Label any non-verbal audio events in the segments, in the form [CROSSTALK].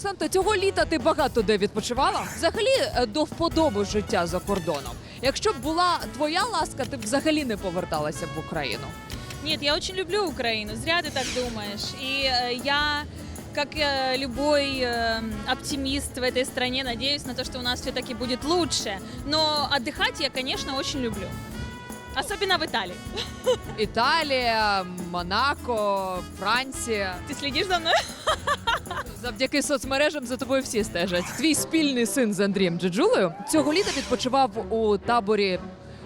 Санто, цього літа ти багато де відпочивала? Взагалі е, до вподоби життя за кордоном. Якщо б була твоя ласка, ти б взагалі не поверталася б в Україну. Нет, я очень люблю Украину, зря ты так думаешь. И э, я, как э, любой э, оптимист в этой стране, надеюсь на то, что у нас все-таки будет лучше. Но отдыхать я, конечно, очень люблю. Особенно в Италии. Італія, Монако, Франція. Ты следишь за мной? [LAUGHS] Завдяки соцмережам за тобою всі стежать. Твій спільний син з Андрієм Джеджулою цього літа відпочивав у таборі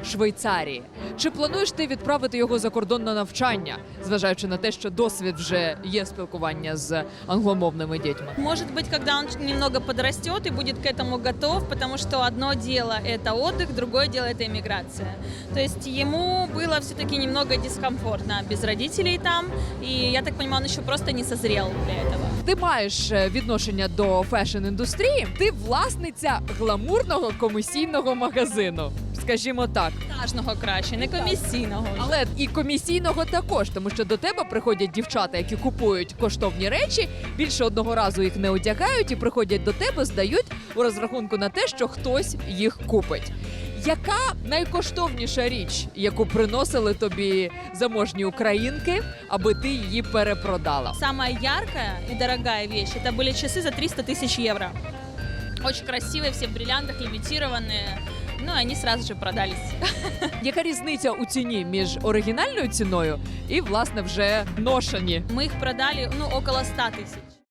Швейцарії. Чи плануєш ти відправити його за кордон на навчання, зважаючи на те, що досвід вже є спілкування з англомовними дітьми? Может быть, когда он немного подрастет и будет к этому готов, потому что одно дело это отдых, другое дело это иммиграция. То есть ему было все-таки немного дискомфортно без родителей там, и я так понимаю, он еще просто не созрел для этого. Ти маєш е, відношення до фешн-індустрії. Ти власниця гламурного комісійного магазину. Скажімо так, Пляжного краще, не комісійного. але і комісійного також, тому що до тебе приходять дівчата, які купують коштовні речі, більше одного разу їх не одягають і приходять до тебе, здають у розрахунку на те, що хтось їх купить. Яка найкоштовніша річ, яку приносили тобі заможні українки, аби ти її перепродала? Самая яркая и дорогая вещь это были часы за 300 тысяч евро. Очень красивые, все в бриллиантах, лимитированные. Ну, они сразу же продались. [LAUGHS] Яка різниця у ціні між оригінальною ціною і власне вже ношені? Мы их продали, ну, около 100 тысяч.